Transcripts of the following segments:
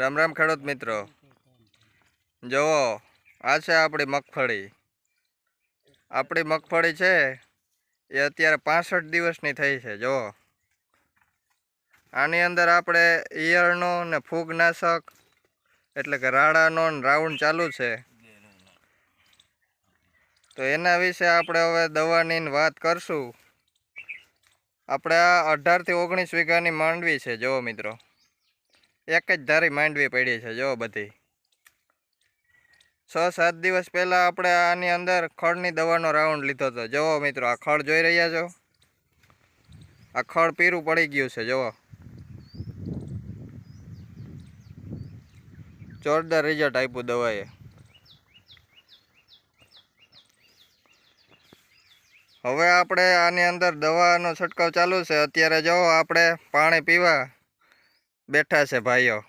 રામ રામ ખેડૂત મિત્રો. જુઓ, આ છે આપણી મગફળી. આપણી મગફળી છે, એ અત્યારે પાસઠ દિવસની થઈ છે, જુઓ. આની અંદર આપણે ઈયળનો ને ફૂગનાશક, એટલે કે રાડાનો ને રાઉન્ડ ચાલુ છે. તો એના વિશે આપણે હવે દવાની વાત કરશું. આપણે આ અઢારથી ઓગણીસ વીઘાની માંડવી છે, જુઓ મિત્રો. એક જ ધારી માંડવી પડી છે, જો બધી. છ, સાત દિવસ પહેલાં આપણે આની અંદર ખડની દવાનો રાઉન્ડ લીધો હતો જુઓ મિત્રો, આ ખળ જોઈ રહ્યા છો? આ ખળ પીરું પડી ગયું છે, જુઓ. જોરદાર રિઝલ્ટ આપ્યું દવાએ. હવે આપણે આની અંદર દવાનો છંટકાવ ચાલુ છે, અત્યારે જુઓ, આપણે પાણી પીવા બેઠા છે ભાઈઓ.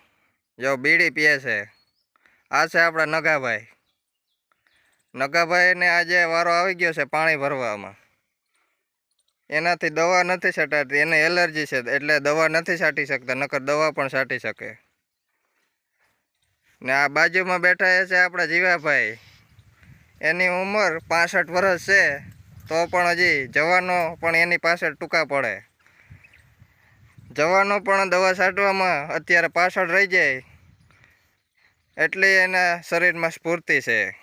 જો બીડી પીએ છે. આ છે આપણા નગાભાઈ. નગાભાઈને આજે વારો આવી ગયો છે પાણી ભરવામાં. એનાથી દવા નથી છટાતી, એને એલર્જી છે, એટલે દવા નથી છાંટી શકતા, નકર દવા પણ છાંટી શકે. ને આ બાજુમાં બેઠા છે આપણા જીવાભાઈ. એની ઉંમર પાસઠ વર્ષ છે, તો પણ હજી જવાનો પણ એની પાસે ટૂંકા પડે. જવાનો પણ દવા છાંટવામાં અત્યારે પાછળ રહી જાય. એટલી એના શરીરમાં સ્ફૂર્તિ છે.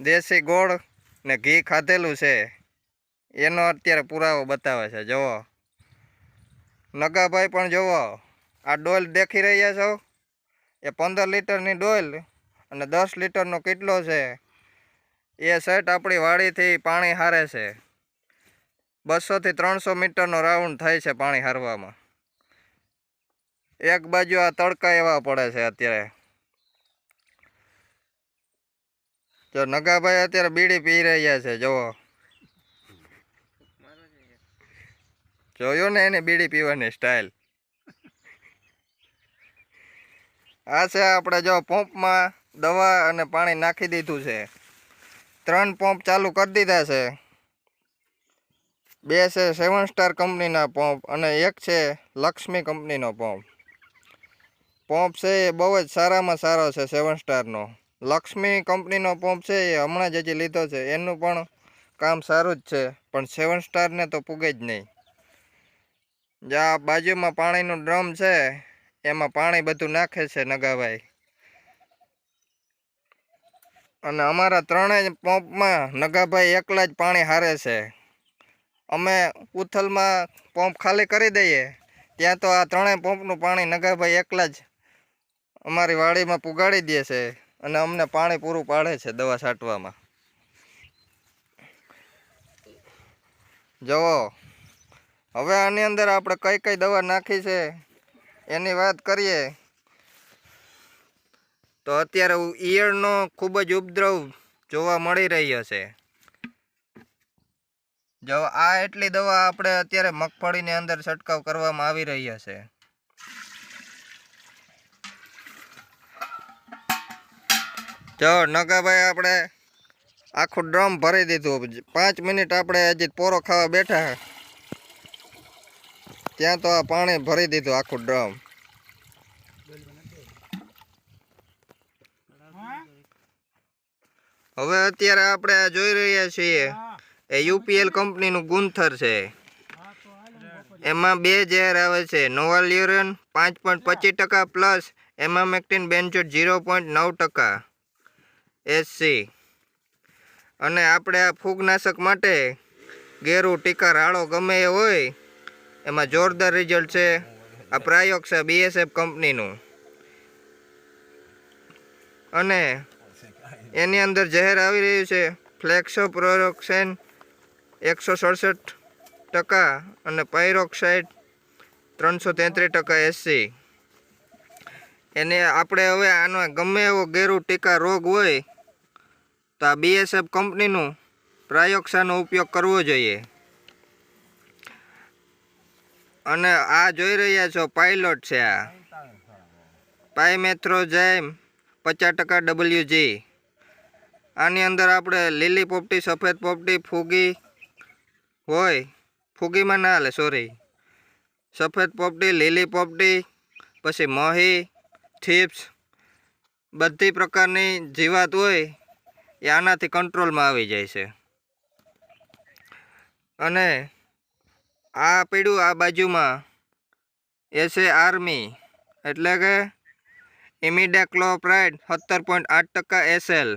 દેશી ગોળ ને ઘી ખાધેલું છે. એનો અત્યારે પુરાવો બતાવે છે. જુઓ. નગાભાઈ પણ જુઓ. આ ડોલ દેખી રહ્યા છો? એ પંદર લીટરની ડોલ અને દસ લીટરનો કેટલો છે? એ સેટ આપણી વાડીથી પાણી હારે છે. બસોથી ત્રણસો મીટરનો રાઉન્ડ થાય છે પાણી હારવામાં. એક બાજુ આ તડકા એવા પડે છે અત્યારે. જો નગાભાઈ અત્યારે બીડી પી રહ્યા છે, જુઓ. જોયો ને એને બીડી પીવાની સ્ટાઇલ આ છે આપણે જો પંપમાં દવા અને પાણી નાખી દીધું છે. ત્રણ પંપ ચાલુ કરી દીધા છે. બે છે સેવન સ્ટાર કંપનીના પંપ અને એક છે લક્ષ્મી કંપનીનો પંપ. પંપ છે એ બહુ જ સારામાં સારો છે સેવન સ્ટારનો લક્ષ્મી કંપનીનો પંપ છે એ હમણાં જ હજી લીધો છે. એનું પણ કામ સારું જ છે, પણ સેવન સ્ટારને તો પૂગે જ નહીં. જ્યાં બાજુમાં પાણીનું ડ્રમ છે, એમાં પાણી બધું નાખે છે નગાભાઈ. અને અમારા ત્રણેય પંપમાં નગાભાઈ એકલા જ પાણી હારે છે. અમે ઉથલમાં પંપ ખાલી કરી દઈએ, ત્યાં તો આ ત્રણેય પંપનું પાણી નગાભાઈ એકલા જ અમારી વાડીમાં પુગાડી દે છે અને અમને પાણી પૂરું પાડે છે દવા છાંટવામાં. જુઓ, હવે આની અંદર આપણે કઈ કઈ દવા નાખી છે એની વાત કરીએ. તો અત્યારે ઈયળનો ખૂબ જ ઉપદ્રવ જોવા મળી રહ્યો છે. જો આ એટલી દવા આપણે અત્યારે મગફળીની અંદર છંટકાવ કરવામાં આવી રહ્યો છે. જો, નગાભાઈ આપણે આખું ડ્રમ ભરી દીધું. પાંચ મિનિટ આપણે હજી પોરો ખાવા બેઠા ત્યાં તો આ પાણી ભરી દીધું આખું ડ્રમ. હવે અત્યારે આપણે જોઈ રહ્યા છીએ એ યુપીએલ કંપનીનું ગુંથર છે. એમાં બે ઝેર આવે છે. નોવાલ્યુરન પાંચ પોઈન્ટ પચીસ ટકા plus. Emamectin benzoate zero point નવ ટકા. એસસી અને આપણે આ ફૂગનાશક માટે ગેરુ ટીકા રાળો ગમે એ હોય, એમાં જોરદાર રિઝલ્ટ છે. આ પ્રાયોગ છે બીએસએફ કંપનીનું. અને એની અંદર જહેર આવી રહ્યું છે ફ્લેક્સો પ્રોરોક્સેન એકસો સડસઠ ટકા અને પાયરોક્સાઇડ ત્રણસો તેત્રીસ ટકા એસસી એને આપણે હવે આનો ગમે એવો ગેરુ ટીકા રોગ હોય તો આ બીએસએફ કંપનીનું પ્રાયોક્ષાનો ઉપયોગ કરવો જોઈએ. અને આ જોઈ રહ્યા છો પાયલોટ છે આ. પાયમેથ્રોઝાઇમ પચાસ ટકા ડબલ્યુજી આની અંદર આપણે લીલી પોપટી, સફેદ પોપટી, ફૂગી હોય. ફૂગીમાં ના હાલે સોરી સફેદ પોપટી, લીલી પોપટી, પછી મહી થીપ્સ બધી પ્રકારની જીવાત હોય. એ આનાથી કંટ્રોલમાં આવી જાય છે. અને આ પીડું આ બાજુમાં એ છે આર્મી, એટલે કે ઇમિડાક્લોપ્રાઇડ સત્તર પોઈન્ટ આઠ ટકા એસએલ.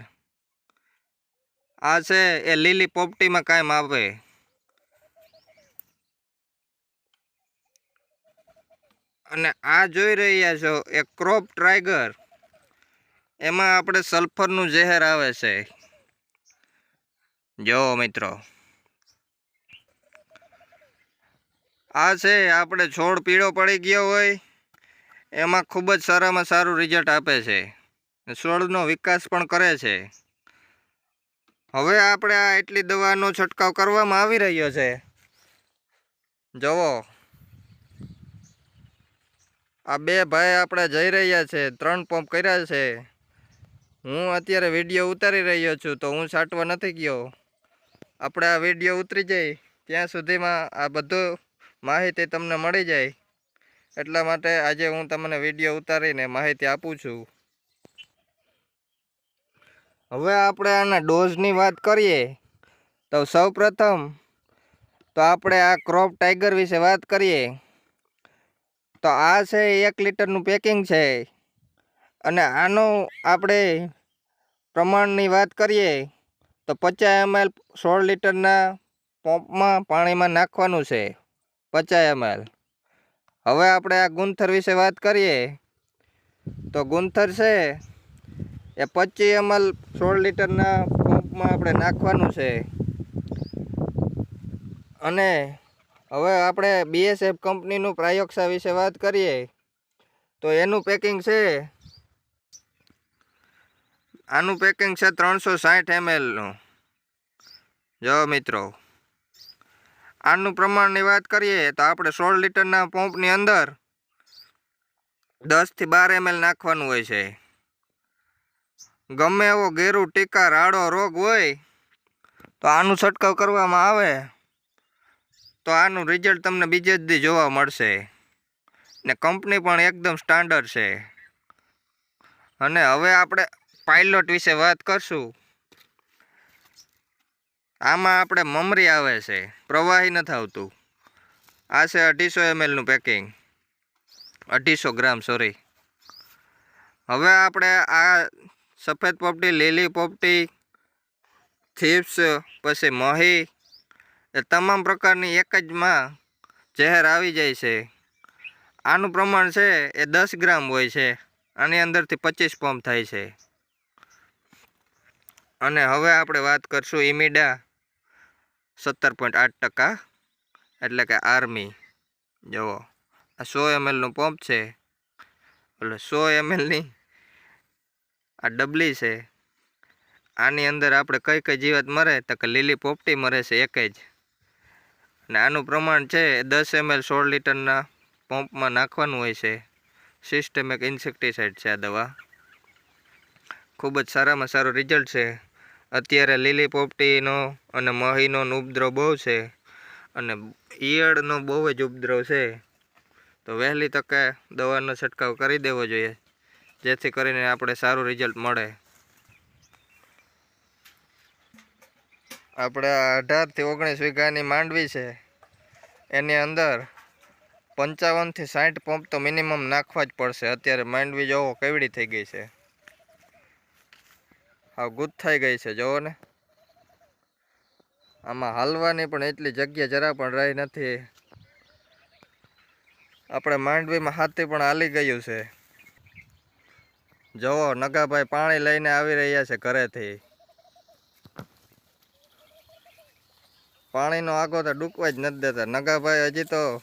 આ છે એ લીલી પોપટીમાં કાયમ આવે. અને આ જોઈ રહ્યા છો એ ક્રોપ ટ્રાઈગર એમાં આપણે સલ્ફરનું ઝેર આવે છે. જો મિત્રો. આ છે આપણે છોડ પીળો પડી ગયો હોય, એમાં ખૂબ જ સારામાં સારું રિઝલ્ટ આપે છે. છોડનો વિકાસ પણ કરે છે. હવે આપણે આ એટલી દવાનો છંટકાવ કરવામાં આવી રહ્યો છે. જુઓ. આ બે ભાઈ આપણે જઈ રહ્યા છે, ત્રણ પંપ કર્યા છે. હું અત્યારે વીડિયો ઉતારી રહ્યો છું, તો હું છાંટવા નથી ગયો. આપણે આ વીડિયો ઉતરી જાય, ત્યાં સુધીમાં આ બધું માહિતી તમને મળી જાય. એટલા માટે આજે હું તમને વીડિયો ઉતારીને માહિતી આપું છું. હવે આપણે આના ડોઝની વાત કરીએ, તો સૌપ્રથમ તો આપણે આ ક્રોપ ટાઈગર વિશે વાત કરીએ. તો આ છે એક લીટરનું પેકિંગ છે. અને આનો આપણે પ્રમાણની વાત કરીએ, તો પચાસ એમએલ સોળ લીટરના પંપમાં પાણીમાં નાખવાનું છે, પચાસ એમએલ હવે આપણે આ ગુંથર વિશે વાત કરીએ, તો ગુંથર છે એ પચીસ એમએલ સોળ લીટરના પંપમાં આપણે નાખવાનું છે. અને હવે આપણે બીએસએફ કંપનીનું પ્રાયોક્ષા વિશે વાત કરીએ, તો એનું પેકિંગ છે આનું પેકિંગ છે ત્રણસો સાઠ એમએલનું જો મિત્રો, આનું પ્રમાણની વાત કરીએ તો આપણે સોળ લીટરના પંપની અંદર દસથી બાર એમએલ નાખવાનું હોય છે. ગમે એવો ગેરું, ટીકા, રાડો, રોગ હોય, તો આનું છંટકાવ કરવામાં આવે, તો આનું રિઝલ્ટ તમને બીજે જ જોવા મળશે. ને કંપની પણ એકદમ સ્ટાન્ડર્ડ છે. અને હવે આપણે પાયલોટ વિશે વાત કરશું. આમાં આપણે મમરી આવે છે. પ્રવાહી નથી આવતું આ છે અઢીસો એમએલનું પેકિંગ અઢીસો ગ્રામ સોરી હવે આપણે આ સફેદ પોપટી, લીલી પોપટી થીપ્સ પછી મહી, એ તમામ પ્રકારની એક જ માં ઝેર આવી જાય છે. આનું પ્રમાણ છે એ દસ ગ્રામ હોય છે. આની અંદરથી પચીસ પંપ થાય છે. અને હવે આપણે વાત કરશું ઇમિડા સત્તર પોઈન્ટ આઠ ટકા, એટલે કે આર્મી. જુઓ, આ સો એમએલનું પંપ છે. એટલે સો એમએલની આ ડબલી છે. આની અંદર આપણે કઈ કઈ જીવાત મરે? તો કે લીલી પોપટી મરે છે એક જ. અને આનું પ્રમાણ છે દસ એમએલ સોળ લીટરના પંપમાં નાખવાનું હોય છે. સિસ્ટમિક ઇન્સેક્ટિસાઇડ છે આ દવા. ખૂબ જ સારામાં સારું રિઝલ્ટ છે. અત્યારે લીલી પોપટીનો અને મહીનો ઉપદ્રવ બહુ છે અને ઈયળનો બહુ જ ઉપદ્રવ છે. તો વહેલી તકે દવાનો છંટકાવ કરી દેવો જોઈએ, જેથી કરીને આપણે સારું રિઝલ્ટ મળે. આપણે અઢારથી ઓગણીસ વીઘાની માંડવી છે. એની અંદર પંચાવનથી સાઠ પંપ તો મિનિમમ નાખવા જ પડશે. અત્યારે માંડવી જોવો કેવડી થઈ ગઈ છે. હા ગુથાઈ ગઈ છે, જુઓ ને. આમાં હાલવાની પણ એટલી જગ્યા જરા પણ રહી નથી. આપણે માંડવીમાં હાથી પણ હાલી ગયું છે. જુઓ, નગાભાઈ પાણી લઈને આવી રહ્યા છે ઘરેથી. પાણીનો આગો તો ડૂકવા જ નથી દેતા. નગાભાઈ હજી તો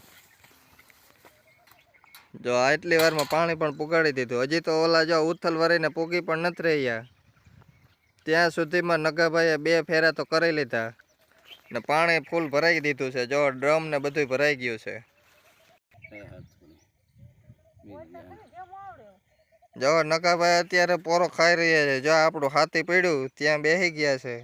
જો આટલી વારમાં પાણી પણ પુગાડી દીધું. હજી તો ઓલા જો ઉથલ વરીને પૂગી પણ નથી રહ્યા. ત્યાં સુધીમાં નગાભાઈએ બે ફેરા તો કરી લીધા. ને પાણી ફૂલ ભરાઈ દીધું છે. જો ડ્રમ ને બધું ભરાઈ ગયું છે. જો નકાભાઈ અત્યારે પોરો ખાઈ રહ્યા છે. જો આપણું હાથી પડ્યું ત્યાં બેસી ગયા છે.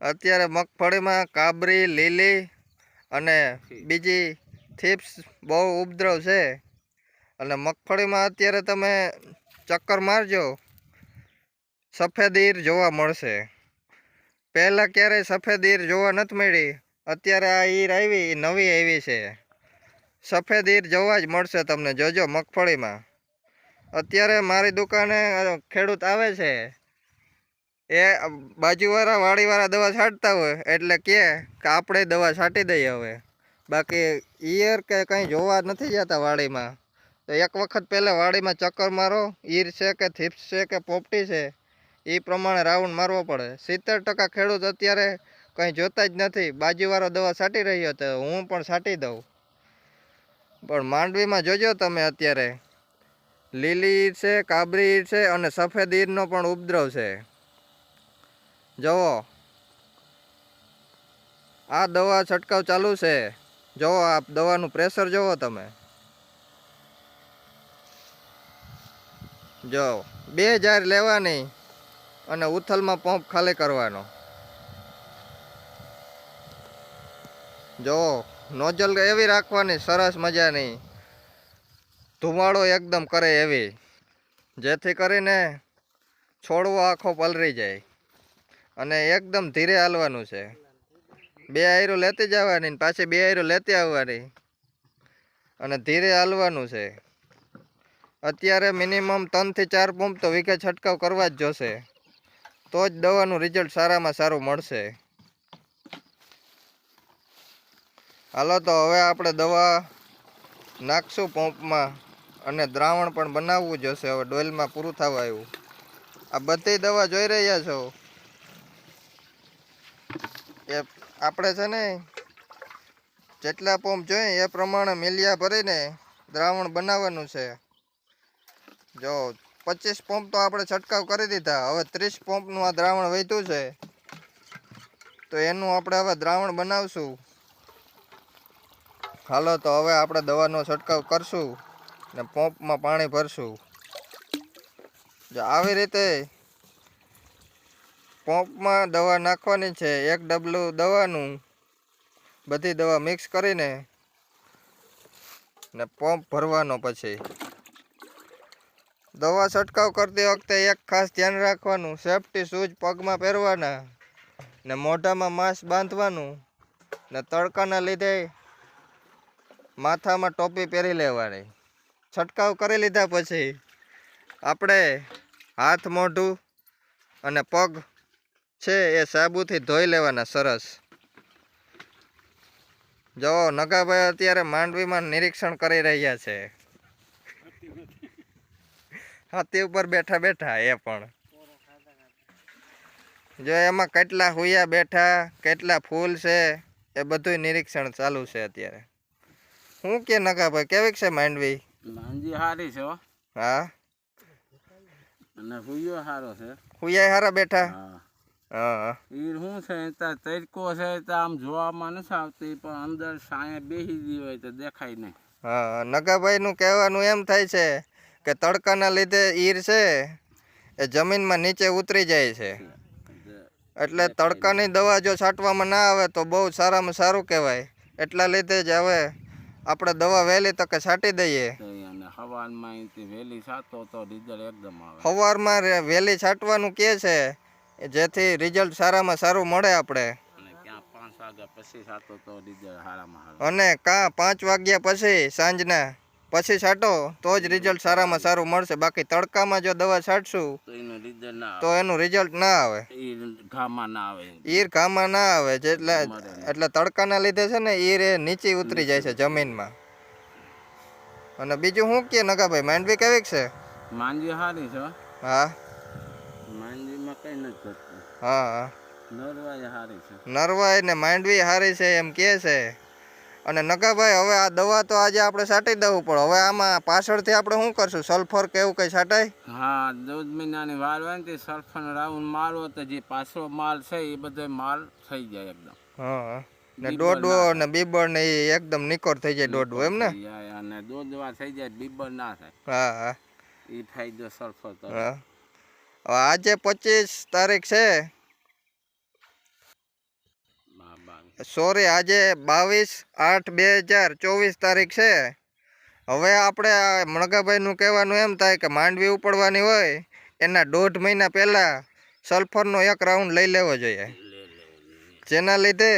અત્યારે મગફળીમાં કાબરી લીલી અને બીજી થીપ્સ બહુ ઉપદ્રવ છે. અને મગફળીમાં અત્યારે તમે ચક્કર મારજો સફેદ ઈર જોવા મળશે. પહેલાં ક્યારેય સફેદ ઈર જોવા નથી મળી, અત્યારે આ ઈર આવી, નવી આવી છે. સફેદ ઈર જોવા જ મળશે તમને, જોજો મગફળીમાં. અત્યારે મારી દુકાને ખેડૂત આવે છે. એ બાજુવાળા વાડીવાળા દવા છાંટતા હોય, એટલે કે આપણે દવા છાંટી દઈએ હવે. બાકી ઈયર કે કંઈ જોવા નથી જતા વાડીમાં. તો એક વખત પહેલાં વાડીમાં ચક્કર મારો, ઈર છે કે થીપ્સ છે કે પોપટી છે એ પ્રમાણે રાઉન્ડ મારવો પડે. સિત્તેર ટકા ખેડૂત અત્યારે કંઈ જોતા જ નથી. બાજુવાળો દવા છાંટી રહ્યો તો હું પણ છાંટી દઉં. પણ માંડવીમાં જોજો તમે અત્યારે. લીલી ઈર છે, કાબરી ઈર છે અને સફેદ ઈરનો પણ ઉપદ્રવ છે. જુઓ. આ દવા છંટકાવ ચાલુ છે. જુઓ આ દવાનું પ્રેશર જુઓ તમે. જો બે જાર લેવાની અને ઉથલમાં પંપ ખાલી કરવાનો. જો નોઝલ એવી રાખવાની, સરસ મજાની. ધુમાડો એકદમ કરે એવી. જેથી કરીને છોડવો આખો પલરી જાય. અને એકદમ ધીરે હાલવાનું છે. બે આયરો લેતી જવાની ને પાછી બે આયરો લેતી આવવાની. અને ધીરે હાલવાનું છે. અત્યારે મિનિમમ ત્રણથી ચાર પંપ તો વિઘે છંટકાવ કરવા જ જોશે. તો જ દવાનું રિઝલ્ટ સારામાં સારું મળશે. હાલો તો હવે આપણે દવા નાખશું પંપમાં અને દ્રાવણ પણ બનાવવું જોશે હવે ડોયલમાં પૂરું થવા આવ્યું. આ બધી દવા જોઈ રહ્યા છો? એ આપણે છે ને જેટલા પંપ જોઈએ એ પ્રમાણે મિલિયા ભરીને દ્રાવણ બનાવવાનું છે. જો પચીસ પંપ તો આપણે છંટકાવ કરી દીધા. હવે ત્રીસ પંપનું આ દ્રાવણ વધ્યું છે. તો એનું આપણે હવે દ્રાવણ બનાવશું. હાલો, તો હવે આપણે દવાનો છંટકાવ કરશું ને પંપમાં પાણી ભરશું. જો આવી રીતે પંપમાં દવા નાખવાની છે, એક ડબલું દવાનું. બધી દવા મિક્સ કરીને ને પંપ ભરવાનો પછી. દવા છંટકાવ કરતી વખતે એક ખાસ ધ્યાન રાખવાનું સેફટી શૂઝ પગમાં પહેરવાના ને મોઢામાં માસ્ક બાંધવાનું ને તડકાના લીધે માથામાં ટોપી પહેરી લેવાની. છંટકાવ કરી લીધા પછી આપણે હાથ મોઢું અને પગ છે એ સાબુથી ધોઈ લેવાના સરસ. જો નગાભાઈ અત્યારે માંડવીમાં નિરીક્ષણ કરી રહ્યા છે. હાથી ઉપર બેઠા બેઠા એ પણ. જો એમાં કેટલા હુયા બેઠા કેટલા ફૂલ છે એ બધું નિરીક્ષણ ચાલુ છે અત્યારે. હું કે નગાભાઈ કેવી છે માંડવી? સારી હારી છે હા. અને હુયો સારો છે. હુયા સારા બેઠા? હા. ઈ શું છે ત્યાં તડકો છે આમ જોવામાં નથી આવતી પણ અંદર સાયા બેસી ગઈ હોય તો દેખાય નહીં. હા નગાભાઈનું કહેવાનું એમ થાય છે કે તડકાના લીધે ઈર છે એ જમીનમાં નીચે ઉતરી જાય છે. એટલે તડકાની દવા જો છાંટવામાં ના આવે તો બહુ સારામાં સારું કહેવાય. એટલા લીધે જ હવે આપણે દવા વહેલી તકે છાંટી દઈએ. અહીંથી વહેલી છાંટો તો રિઝલ્ટ એકદમ આવે. રે- વહેલી છાંટવાનું કે છે જેથી રિઝલ્ટ સારામાં સારું મળે આપણે. અને કા પાંચ વાગ્યા પછી સાંજના પછી છાંટો તો જ રિઝલ્ટ સારામાં સારું મળશે. બાકી તડકામાં જો દવા છાંટશું તો એનું રિઝલ્ટ આવે. ના આવે. ઈર ઘામાં ના આવે જેટલા એટલે તડકાના લીધે છે ને ઈર એ નીચે ઉતરી જાય છે જમીનમાં. અને બીજું શું કે નગાભાઈ માંડવી કેવી છે? માંડવી સારી છે હો. હા માંજીમાં કઈ નથી ઘટતું હા. હા નરવાઈ હારી છે. નરવાઈ ને માંડવી હારી છે એમ કે છે. અને નકાભાઈ હવે આ દવા તો આજે આપણે છાંટી દેવું પડે. હવે આમાં પાછળથી આપણે શું કરશું? સલ્ફર કે એવું કંઈ છાંટાય? હા દૂધ મહિનાની વાર હોય ને સલ્ફર રાઉન્ડ મારો તો જે પાછો માલ છે એ બધો માલ થઈ જાય એકદમ. હા. ને દોડવો ને બીબર ને એ એકદમ નિકોર થઈ જાય દોડવો એમ ને? અને દોધવા થઈ જાય બીબર ના થાય. હા હા. એ ફાયદો સલ્ફર તો. હા. આજે પચીસ તારીખ છે. સોરી, આજે બાવીસ આઠ બે હજાર ચોવીસ તારીખ છે. હવે આપણે આ મણકાભાઈનું કહેવાનું એમ થાય કે માંડવી ઉપડવાની હોય, એના દોઢ મહિના પહેલાં સલ્ફરનો એક રાઉન્ડ લઈ લેવો જોઈએ. જેના લીધે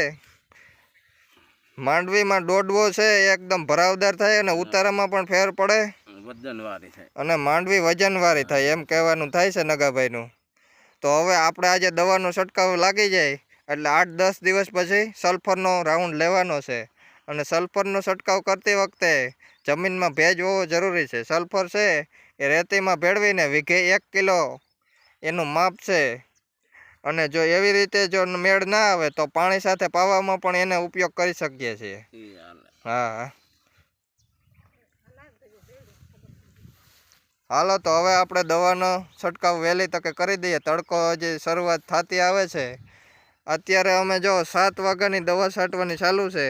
માંડવીમાં દોડવો છે એકદમ ભરાવદાર થાય અને ઉતારામાં પણ ફેર પડે. વજન વાળી થાય. અને માંડવી વજનવાળી થાય એમ કહેવાનું થાય છે નગાભાઈનું. તો હવે આપણે આજે દવાનો છંટકાવ લાગી જાય એટલે આઠ દસ દિવસ પછી સલ્ફરનો રાઉન્ડ લેવાનો છે. અને સલ્ફરનો છંટકાવ કરતી વખતે જમીનમાં ભેજ હોવો જરૂરી છે. સલ્ફર છે એ રેતીમાં ભેળવીને વીઘે એક કિલો એનું માપ છે. અને જો એવી રીતે જો મેળ ના આવે તો પાણી સાથે પાવામાં પણ એને ઉપયોગ કરી શકીએ છીએ. હા. હાલો, તો હવે આપણે દવાનો છંટકાવ વહેલી તકે કરી દઈએ. તડકો હજી શરૂઆત થતી આવે છે. અત્યારે અમે જો સાત વાગ્યાની દવા છાંટવાની ચાલુ છે.